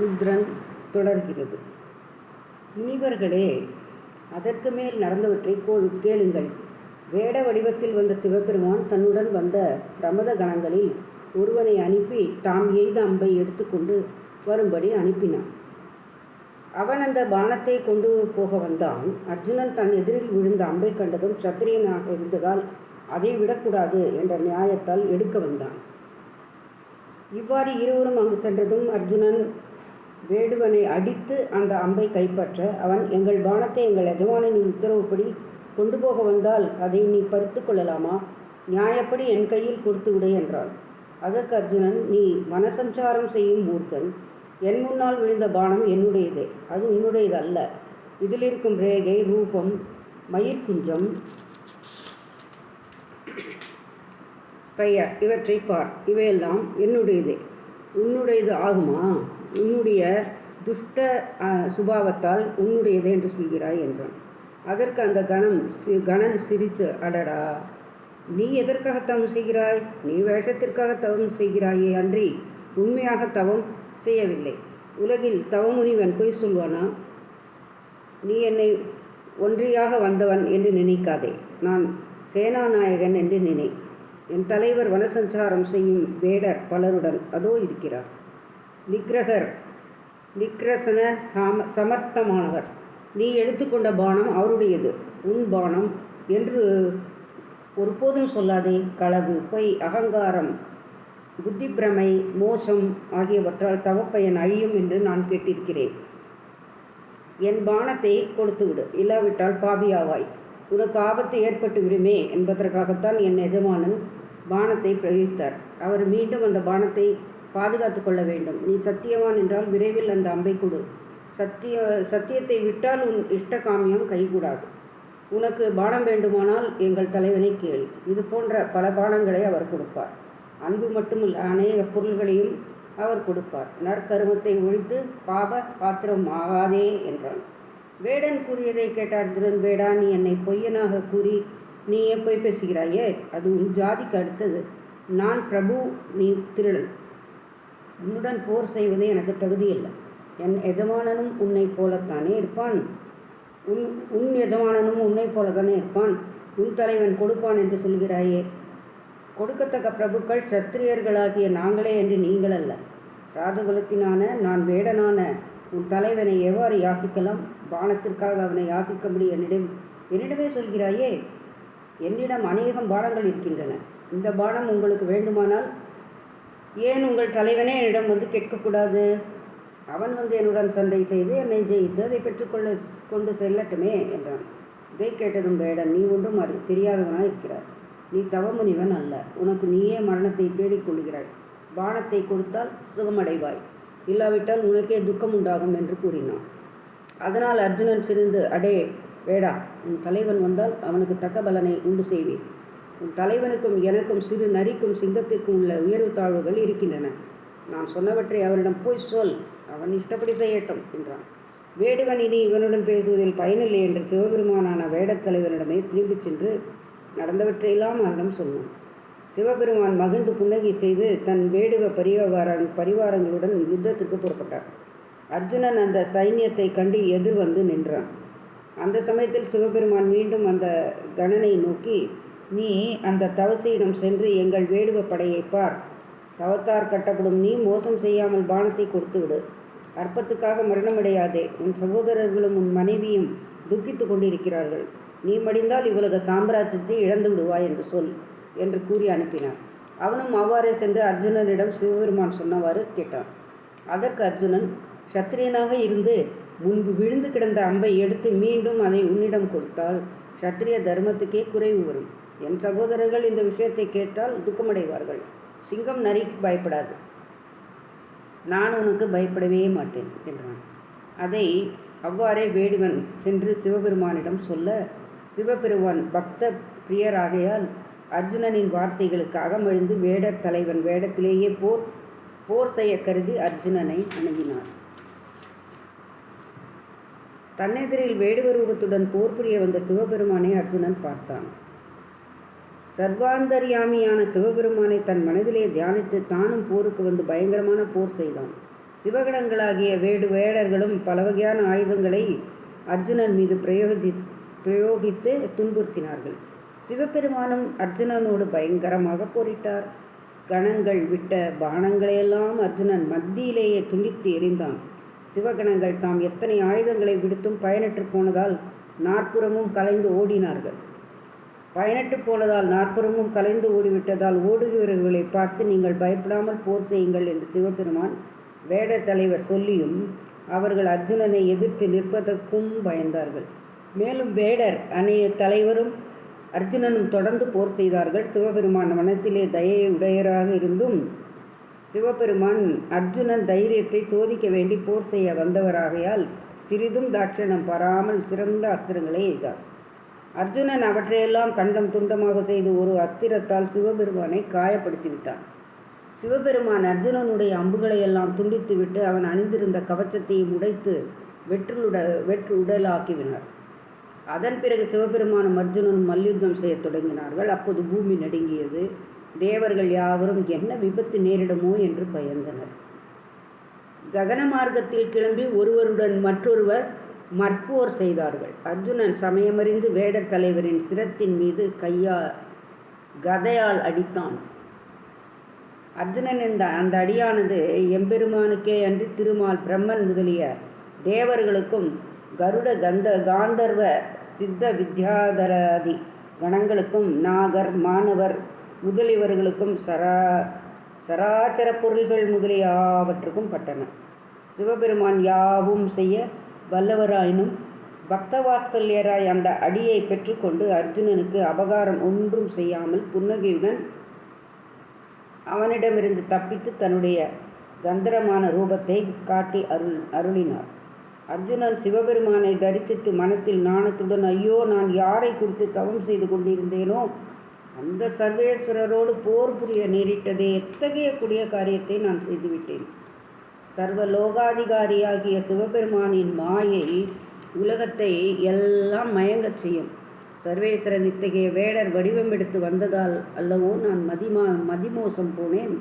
ருத்ரன் தொடர்கிறது. முனிவர்களே அதற்கு மேல் நடந்தவற்றை கோள் கேளுங்கள். வேட வடிவத்தில் வந்த சிவபெருமான் தன்னுடன் வந்த பிரமத கணங்களில் ஒருவனை அனுப்பி தாம் எய்த அம்பை எடுத்துக்கொண்டு வரும்படி அனுப்பினான். அவன் அந்த பானத்தை கொண்டு போக வந்தான். அர்ஜுனன் தன் எதிரில் விழுந்த அம்பை கண்டதும் சத்திரியனாக இருந்ததால் அதை விடக்கூடாது என்ற நியாயத்தால் எடுக்க வந்தான். இவ்வாறு இருவரும் அங்கு சென்றதும் அர்ஜுனன் வேடுவனை அடித்து அந்த அம்பை கைப்பற்ற அவன் எங்கள் பானத்தை எங்கள் எஜமானின் உத்தரவுப்படி கொண்டு போக வந்தால் அதை நீ பறித்து கொள்ளலாமா? நியாயப்படி என் கையில் கொடுத்து விடு என்றான். அதற்கு அர்ஜுனன் நீ மனசஞ்சாரம் செய்யும் மூர்க்கன். என் முன்னால் விழுந்த பானம் என்னுடையதே. அது உன்னுடையது அல்ல இதில் இருக்கும் ரேகை ரூபம் மயிர்குஞ்சம் பெயர் இவற்றை பார். இவையெல்லாம் என்னுடையதே. உன்னுடையது ஆகுமா? உன்னுடைய துஷ்ட சுபாவத்தால் உன்னுடையது என்று சொல்கிறாய் என்றான். அதற்கு அந்த கணம் சி கணன் சிரித்து அடடா நீ எதற்காக தவம் செய்கிறாய்? நீ வேஷத்திற்காக தவம் செய்கிறாயே அன்றி உண்மையாக தவம் செய்யவில்லை. உலகில் தவமுனிவன் பொய் சொல்வானா? நீ என்னை ஒன்றியாக வந்தவன் என்று நினைக்காதே. நான் சேனாநாயகன் என்று நினை. என் தலைவர் வனசஞ்சாரம் செய்யும் வேடர் பலருடன் அதோ இருக்கிறார். நிக்ரகர். நிக்ரசன சம சமர்த்தமானவர். நீ எடுத்துக்கொண்ட பானம் அவருடையது. உன் பானம் என்று ஒருபோதும் சொல்லாதே. களவு பொய் அகங்காரம் புத்தி பிரமை மோசம் ஆகியவற்றால் தவப்பயன் அழியும் என்று நான் கேட்டிருக்கிறேன். என் பானத்தை கொடுத்துவிடு. இல்லாவிட்டால் பாபியாவாய் உனக்கு ஆபத்து ஏற்பட்டு விடுமே என்பதற்காகத்தான் என் எஜமானன் பானத்தை பிரயோகித்தார். அவர் மீண்டும் அந்த பானத்தை பாதுகாத்து கொள்ள வேண்டும் நீ சத்தியவான் என்றால் விரைவில் அந்த அம்பை கொடு. சத்திய சத்தியத்தை விட்டால் உன் இஷ்ட காமியம் கைகூடாது. உனக்கு பானம் வேண்டுமானால் எங்கள் தலைவனை கேள். இது போன்ற பல பானங்களை அவர் கொடுப்பார். அன்பு மட்டுமல்ல அநேக பொருள்களையும் அவர் கொடுப்பார். நற்கருமத்தை ஒழித்து பாப பாத்திரம் ஆகாதே என்றான். வேடன் கூறியதை கேட்ட அர்ஜுனன் வேடா நீ என்னை பொய்யனாக கூறி நீ ஏன் பொய் பேசுகிறாயே? அது உன் ஜாதிக்கு அடுத்தது. நான் பிரபு நீ திருடன். உன்னுடன் போர் செய்வது எனக்கு தகுதியில்லை என் எஜமானனும் உன்னைப் போலத்தானே இருப்பான். உன் உன் எஜமானனும் உன்னைப் போலத்தானே இருப்பான். உன் தலைவன் கொடுப்பான் என்று சொல்கிறாயே. கொடுக்கத்தக்க பிரபுக்கள் சத்திரியர்களாகிய நாங்களே என்று நீங்கள் அல்ல. ராஜகுலத்தினான நான் வேடனான உன் தலைவனை எவ்வாறு யாசிக்கலாம்? பானத்திற்காக அவனை யாசிக்கும்படி என்னிடம்? என்னிடமே சொல்கிறாயே என்னிடம் அநேகம் பானங்கள் இருக்கின்றன. இந்த பானம் உங்களுக்கு வேண்டுமானால் ஏன் உங்கள் தலைவனே என்னிடம் வந்து கேட்கக்கூடாது? அவன் வந்து என்னுடன் சண்டை செய்து என்னை ஜெயித்து அதை பெற்றுக்கொள்ள கொண்டு செல்லட்டுமே என்றான். இதை கேட்டதும் வேடன் நீ ஒன்றும் அறி தெரியாதவனாக இருக்கிறாய். நீ தவமுனிவன் அல்ல. உனக்கு நீயே மரணத்தை தேடிக் கொள்கிறாய் பானத்தை கொடுத்தால் சுகமடைவாய். இல்லாவிட்டால் உனக்கே துக்கம் உண்டாகும் என்று கூறினான். அதனால் அர்ஜுனன் சிரிந்து அடே வேடா உன் தலைவன் வந்தால் அவனுக்கு தக்க பலனை உண்டு செய்வேன். உன் தலைவனுக்கும் எனக்கும் சிறு நரிக்கும் சிங்கத்திற்கும் உள்ள உயர்வு தாழ்வுகள் இருக்கின்றன. நான் சொன்னவற்றை அவனிடம் போய் சொல். அவன் இஷ்டப்படி செய்யட்டும் என்றான். வேடுவன் இனி இவனுடன் பேசுவதில் பயனில்லை என்று சிவபெருமானான வேடத் தலைவனிடமே திரும்பிச் சென்று நடந்தவற்றையெல்லாம் அவனிடம் சொன்னான். சிவபெருமான் மகிழ்ந்து புன்னகை செய்து தன் வேடுவ பரிவார பரிவாரங்களுடன் யுத்தத்திற்கு புறப்பட்டார். அர்ஜுனன் அந்த சைன்யத்தை கண்டு எதிர் வந்து நின்றான். அந்த சமயத்தில் சிவபெருமான் மீண்டும் அந்த கணனை நோக்கி நீ அந்த தவசியிடம் சென்று எங்கள் வேடுவ படையை பார். தவத்தார் கட்டப்படும் நீ மோசம் செய்யாமல் பானத்தை கொடுத்து விடு அற்பத்துக்காக மரணமடையாதே. உன் சகோதரர்களும் உன் மனைவியும் துக்கித்து கொண்டிருக்கிறார்கள். நீ மடிந்தால் இவ்வளவு சாம்ராஜ்யத்தை இழந்து விடுவாய் என்று சொல் என்று கூறி அனுப்பினார். அவனும் அவ்வாறே சென்று அர்ஜுனனிடம் சிவபெருமான் சொன்னவாறு கேட்டான். அதற்கு அர்ஜுனன் சத்திரியனாக இருந்து முன்பு விழுந்து கிடந்த அம்பை எடுத்து மீண்டும் அதை உன்னிடம் கொடுத்தால் சத்திரிய தர்மத்துக்கே குறைவு வரும். என் சகோதரர்கள் இந்த விஷயத்தை கேட்டால் துக்கமடைவார்கள். சிங்கம் நரிக்கு பயப்படாது. நான் உனக்கு பயப்படவே மாட்டேன் என்றான். அதை அவ்வாறே வேடுவன் சென்று சிவபெருமானிடம் சொல்ல சிவபெருமான் பக்த பிரியராகையால் அர்ஜுனனின் வார்த்தைகளுக்கு அகமழிந்து வேடர் தலைவன் வேடத்திலேயே போர் போர் செய்ய கருதி அர்ஜுனனை அணுகினார். தன்னெதிரில் வேடுவ ரூபத்துடன் போர் புரிய வந்த சிவபெருமானை அர்ஜுனன் பார்த்தான். சர்வாந்தர்யாமியான சிவபெருமானை தன் மனதிலே தியானித்து தானும் போருக்கு வந்து பயங்கரமான போர் செய்தான். சிவகணங்களாகிய வேடு வேடர்களும் பல வகையான ஆயுதங்களை அர்ஜுனன் மீது பிரயோகி பிரயோகித்து துன்புறுத்தினார்கள். சிவபெருமானும் அர்ஜுனனோடு பயங்கரமாக போரிட்டார். கணங்கள் விட்ட பானங்களையெல்லாம் அர்ஜுனன் மத்தியிலேயே துண்டித்து எறிந்தான். சிவகணங்கள் தாம் எத்தனை ஆயுதங்களை விடுத்தும் பயனற்று போனதால் நாற்புறமும் கலைந்து ஓடினார்கள். பயனற்று போனதால் நாற்புறமும் கலைந்து ஓடிவிட்டதால் ஓடுகிறவர்களை பார்த்து நீங்கள் பயப்படாமல் போர் செய்யுங்கள் என்று சிவபெருமான் வேட தலைவர் சொல்லியும் அவர்கள் அர்ஜுனனை எதிர்த்து நிற்பதற்கும் பயந்தார்கள். மேலும் வேடர் அணைய தலைவரும் அர்ஜுனனும் தொடர்ந்து போர் செய்தார்கள். சிவபெருமான் மனத்திலே தயையை உடையராக இருந்தும் சிவபெருமான் அர்ஜுனன் தைரியத்தை சோதிக்க வேண்டி போர் செய்ய வந்தவராகையால் சிறிதும் தாட்சணம் பாராமல் சிறந்த அஸ்திரங்களை எய்தார். அர்ஜுனன் அவற்றையெல்லாம் கண்டம் துண்டமாக செய்து ஒரு அஸ்திரத்தால் சிவபெருமானை காயப்படுத்திவிட்டான். சிவபெருமான் அர்ஜுனனுடைய அம்புகளை எல்லாம் துண்டித்துவிட்டு அவன் அணிந்திருந்த கவச்சத்தையும் உடைத்து வெற்றுட வெற்று உடலாக்கிவினார். அதன் பிறகு சிவபெருமானும் அர்ஜுனனும் மல்யுத்தம் செய்யத் தொடங்கினார்கள். அப்போது பூமி நடுங்கியது. தேவர்கள் யாவரும் என்ன விபத்து நேரிடுமோ என்று பயந்தனர். ககன மார்க்கத்தில் கிளம்பி ஒருவருடன் மற்றொருவர் மற்போர் செய்தார்கள். அர்ஜுனன் சமயமறிந்து வேடர் தலைவரின் சிரத்தின் மீது கையால் கதையால் அடித்தான். அர்ஜுனன் இந்த அந்த அடியானது எம்பெருமானுக்கே அன்றி திருமால் பிரம்மன் முதலிய தேவர்களுக்கும் கருட கந்த காந்தர்வ சித்த வித்யாதராதி கணங்களுக்கும் நாகர் மாணவர் முதலியவர்களுக்கும் சரா சராச்சர பொருள்கள் முதலியாவற்றுக்கும் பட்டன. சிவபெருமான் யாவும் செய்ய வல்லவராயினும் பக்தவாத்சல்யராய் அந்த அடியை பெற்றுக்கொண்டு அர்ஜுனனுக்கு அபகாரம் ஒன்றும் செய்யாமல் புன்னகையுடன் அவனிடமிருந்து தப்பித்து தன்னுடைய கந்தரமான ரூபத்தை காட்டி அருள் அருளினார். அர்ஜுனன் சிவபெருமானை தரிசித்து மனத்தில் நாணத்துடன் ஐயோ நான் யாரை குறித்து தவம் செய்து கொண்டிருந்தேனோ? அந்த சர்வேஸ்வரரோடு போர் புரிய நேரிட்டதே. எத்தகைய கூடிய காரியத்தை நான் செய்துவிட்டேன்? சர்வ லோகாதிகாரியாகிய சிவபெருமானின் மாயை உலகத்தை எல்லாம் மயங்கச் செய்யும். சர்வேஸ்வரன் இத்தகைய வேடர் வடிவம் எடுத்து வந்ததால் அல்லவோ நான் மதிமா மதிமோசம் போனேன்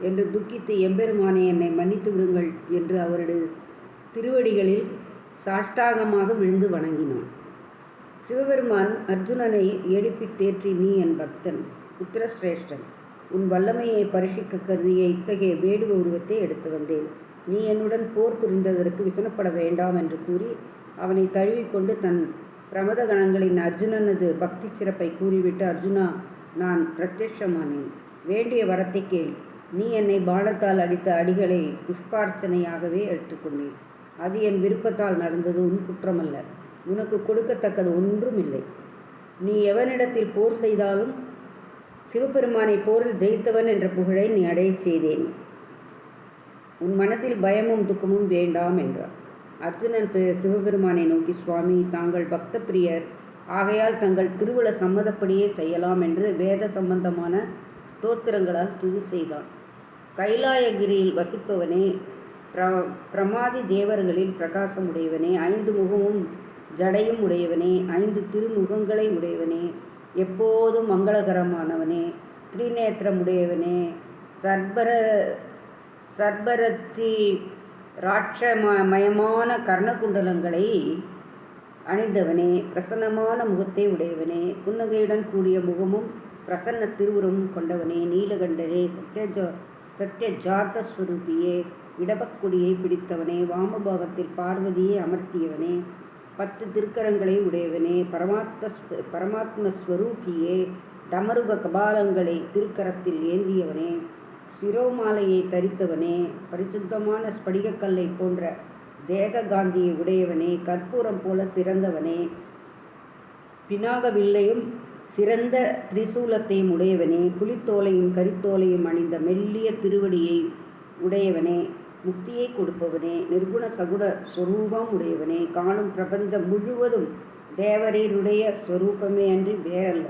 என்று துக்கித்து எம்பெருமானே என்னை மன்னித்து விடுங்கள் என்று அவரது திருவடிகளில் சாஷ்டாகமாக விழுந்து வணங்கினான். சிவபெருமான் அர்ஜுனனை எழுப்பி தேற்றி நீ என் பக்தன் புத்திரசிரேஷ்டன் உன் வல்லமையை பரிசிக்க கருதிய இத்தகைய வேடுவ உருவத்தை எடுத்து வந்தேன். நீ என்னுடன் போர் புரிந்ததற்கு விசனப்பட வேண்டாம் என்று கூறி அவனை தழுவிக்கொண்டு தன் பிரமத கணங்களின் அர்ஜுனனது பக்தி சிறப்பை கூறிவிட்டு அர்ஜுனா நான் பிரத்யட்சமானேன் வேண்டிய வரத்தை கேள். நீ என்னை பானத்தால் அடித்த அடிகளை புஷ்பார்ச்சனையாகவே எடுத்துக்கொண்டேன் அது என் விருப்பத்தால் நடந்தது உன் குற்றமல்ல. உனக்கு கொடுக்கத்தக்கது ஒன்றும் இல்லை நீ எவனிடத்தில் போர் செய்தாலும் சிவபெருமானை போரில் ஜெயித்தவன் என்ற புகழை நீ அடையச் செய்தேன். உன் மனத்தில் பயமும் துக்கமும் வேண்டாம் என்றார். அர்ஜுனன் சிவபெருமானை நோக்கி சுவாமி தாங்கள் பக்த பிரியர் ஆகையால் தங்கள் திருவுள சம்மதப்படியே செய்யலாம் என்று வேத சம்பந்தமான தோத்திரங்களால் துதி செய்தான். கைலாயகிரியில் வசிப்பவனே பிர பிரமாதி தேவர்களில் பிரகாசம் உடையவனே ஐந்து முகமும் ஜடையும் உடையவனே ஐந்து திருமுகங்களை உடையவனே எப்போதும் மங்களகரமானவனே திரிநேத்திரம் உடையவனே சர்பர சர்பரத்தி ராட்சமயமான கர்ணகுண்டலங்களை அணிந்தவனே பிரசன்னமான முகத்தை உடையவனே புன்னகையுடன் கூடிய முகமும் பிரசன்ன திருவுருவும் கொண்டவனே நீலகண்டனே சத்யஜோ சத்யஜாத ஸ்வரூபியே இடபக்குடியை பிடித்தவனே வாமபாகத்தில் பார்வதியை அமர்த்தியவனே பத்து திருக்கரங்களை உடையவனே பரமாத்ம பரமாத்ம ஸ்வரூபியே டமருக கபாலங்களை திருக்கரத்தில் ஏந்தியவனே சிரோமாலையை தரித்தவனே பரிசுத்தமான ஸ்படிகக்கல்லை போன்ற தேக காந்தியை உடையவனே கற்பூரம் போல சிறந்தவனே. பினாகவில்லையும் சிறந்த திரிசூலத்தையும் உடையவனே புலித்தோலையும் கரித்தோலையும் அணிந்த மெல்லிய திருவடியை உடையவனே. முக்தியை கொடுப்பவனே நிர்குண சகுட ஸ்வரூபம் உடையவனே. காணும் பிரபஞ்சம் முழுவதும் தேவரீருடைய ஸ்வரூபமே அன்றி வேறல்ல.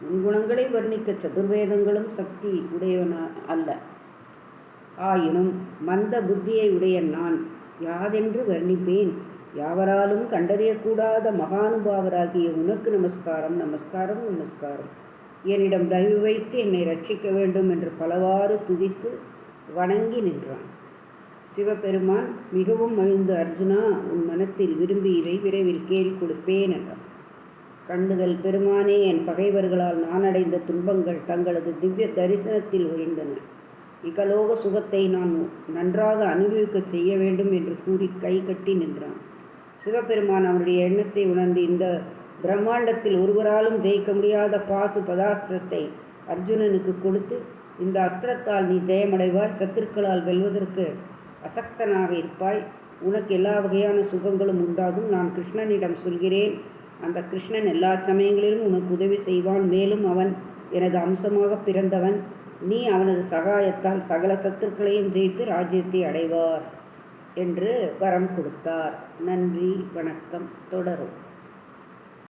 முன்குணங்களை வர்ணிக்க சதுர்வேதங்களும் சக்தி உடையவன அல்ல. ஆயினும் மந்த புத்தியை உடைய நான் யாதென்று வர்ணிப்பேன்? யாவராலும் கண்டறியக்கூடாத மகானுபாவராகிய உனக்கு நமஸ்காரம் நமஸ்காரம் நமஸ்காரம். என்னிடம் தயவு வைத்து என்னை ரட்சிக்க வேண்டும் என்று பலவாறு துதித்து வணங்கி நின்றான். சிவபெருமான் மிகவும் மகிழ்ந்து அர்ஜுனா உன் மனத்தில் விரும்பி இதை விரைவில் கேள்வி கொடுப்பேன் என்றான். கண்டுதல் பெருமானே என் பகைவர்களால் நான் அடைந்த துன்பங்கள் தங்களது திவ்ய தரிசனத்தில் ஒழிந்தன. இகலோக சுகத்தை நான் நன்றாக அனுபவிக்கச் செய்ய வேண்டும் என்று கூறி கை கட்டி நின்றான். சிவபெருமான் அவனுடைய எண்ணத்தை உணர்ந்து இந்த பிரம்மாண்டத்தில் ஒருவராலும் ஜெயிக்க முடியாத பாசு பதாஸ்திரத்தை அர்ஜுனனுக்கு கொடுத்து இந்த அஸ்திரத்தால் நீ ஜெயமடைவாய் சத்துருக்களால் வெல்வதற்கு அசக்தனாக இருப்பாய். உனக்கு எல்லா வகையான சுகங்களும் உண்டாகும். நான் கிருஷ்ணனிடம் சொல்கிறேன். அந்த கிருஷ்ணன் எல்லா சமயங்களிலும் உனக்கு உதவி செய்வான். மேலும் அவன் எனது அம்சமாக பிறந்தவன். நீ அவனது சகாயத்தால் சகல சத்துருக்களையும் ஜெயித்து ராஜ்யத்தை அடைவார் என்று வரம் கொடுத்தார். நன்றி வணக்கம். தொடரும்.